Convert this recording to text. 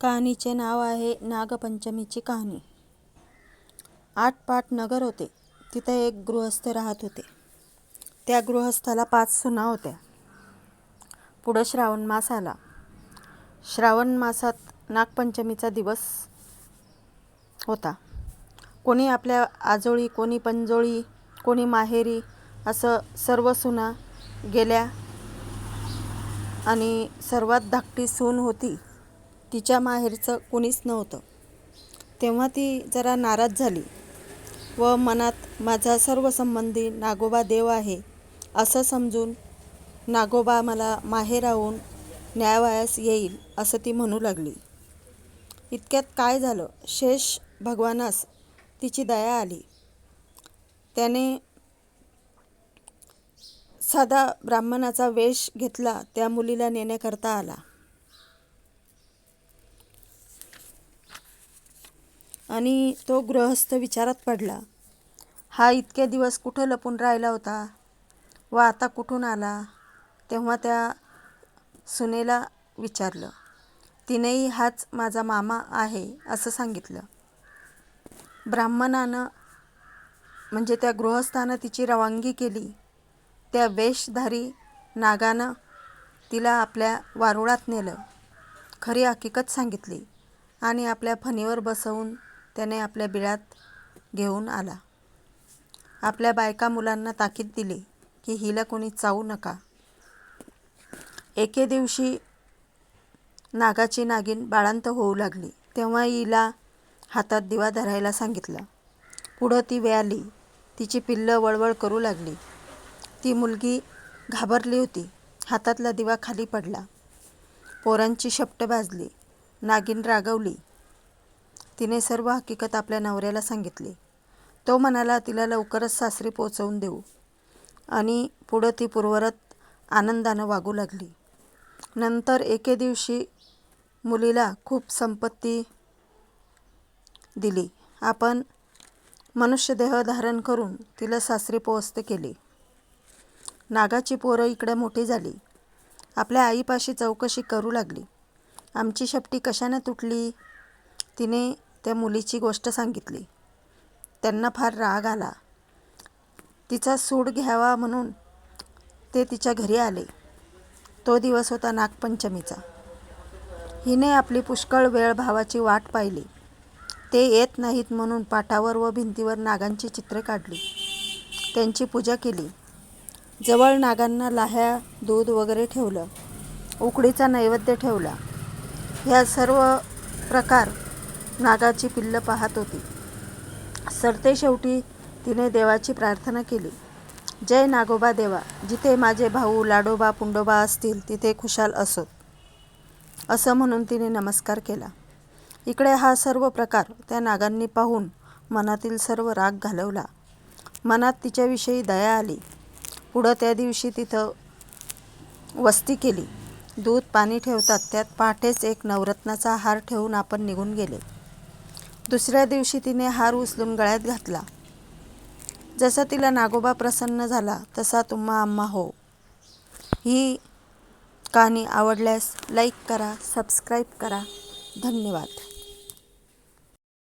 कहाणीचे नाव आहे नागपंचमीची कहाणी. आठ पाट नगर होते. तिथे एक गृहस्थ राहत होते. त्या गृहस्थाला पाच सुना होत्या. पुढं श्रावण मास आला. श्रावण मासात नागपंचमीचा दिवस होता. कोणी आपल्या आजोळी कोणी पंजोळी कोणी माहेरी असं सर्व सुना गेल्या आणि सर्वात धाकटी सून होती. तिच्या माहेरचं कुणीच नव्हतं. तेव्हा ती जरा नाराज झाली. व मनात माझा सर्व संबंधी नागोबा देव आहे असं समजून नागोबा मला माहेराहून न्यायवायास येईल असं ती म्हणू लागली. इतक्यात काय झालं? शेष भगवानास तिची दया आली. त्याने साधा ब्राह्मणाचा वेश घेतला त्या मुलीला नेण्याकरता आला. आणि तो गृहस्थ विचारात पडला हा इतके दिवस कुठं लपून राहिला होता? व आता कुठून आला? तेव्हा त्या सुनेला विचारलं तिनेही हाच माझा मामा आहे असं सांगितलं. ब्राह्मणानं म्हणजे त्या गृहस्थानं तिची रवानगी केली. त्या वेशधारी नागानं तिला आपल्या वारुळात नेलं. खरी हकीकत सांगितली आणि आपल्या फणीवर बसवून त्याने आपल्या बिळात घेऊन आला. आपल्या बायका मुलांना ताकीद दिली की हिला कोणी चावू नका. एके दिवशी नागाची नागिन बाळांत होऊ लागली. तेव्हा हिला हातात दिवा धरायला सांगितलं. पुढं ती व्याली. तिची पिल्लं वळवळ करू लागली. ती मुलगी घाबरली होती. हातातला दिवा खाली पडला. पोरांची शपट भाजली. नागिन रागवली. तिने सर्व हकीकत आपल्या नवऱ्याला सांगितली. तो म्हणाला तिला लवकरच सासरी पोचवून देऊ. आणि पुढं ती पूर्वरत आनंदानं वागू लागली. नंतर एके दिवशी मुलीला खूप संपत्ती दिली. आपण मनुष्यदेह धारण करून तिला सासरी पोहोचते केली. नागाची पोरं इकडे मोठी झाली. आपल्या आईपाशी चौकशी करू लागली. आमची शेपटी कशानं तुटली? तिने त्या मुलीची गोष्ट सांगितली. त्यांना फार राग आला. तिचा सूड घ्यावा म्हणून ते तिच्या घरी आले. तो दिवस होता नागपंचमीचा. हिने आपली पुष्कळ वेळ भावाची वाट पाहिली. ते येत नाहीत म्हणून पाटावर व भिंतीवर नागांची चित्रे काढली. त्यांची पूजा केली. जवळ नागांना लाह्या दूध वगैरे ठेवलं. उकडीचा नैवेद्य ठेवला. ह्या सर्व प्रकार नागाची पिल्लं पाहत होती. सरते शेवटी तिने देवाची प्रार्थना केली. जय नागोबा देवा जिथे माझे भाऊ लाडोबा पुंडोबा असतील तिथे खुशाल असोत असं म्हणून तिने नमस्कार केला. इकडे हा सर्व प्रकार त्या नागांनी पाहून मनातील सर्व राग घालवला. मनात तिच्याविषयी दया आली. पुढं त्या दिवशी तिथं वस्ती केली. दूध पाणी ठेवतात त्यात पहाटेच एक नवरत्नाचा हार ठेवून आपण निघून गेले. दुसऱ्या दिवशी तिने हार उचलून गळ्यात घातला. जसा तिला नागोबा प्रसन्न झाला तसा तुम्हा आम्हा हो. ही कहाणी आवडल्यास लाईक करा सबस्क्राईब करा. धन्यवाद.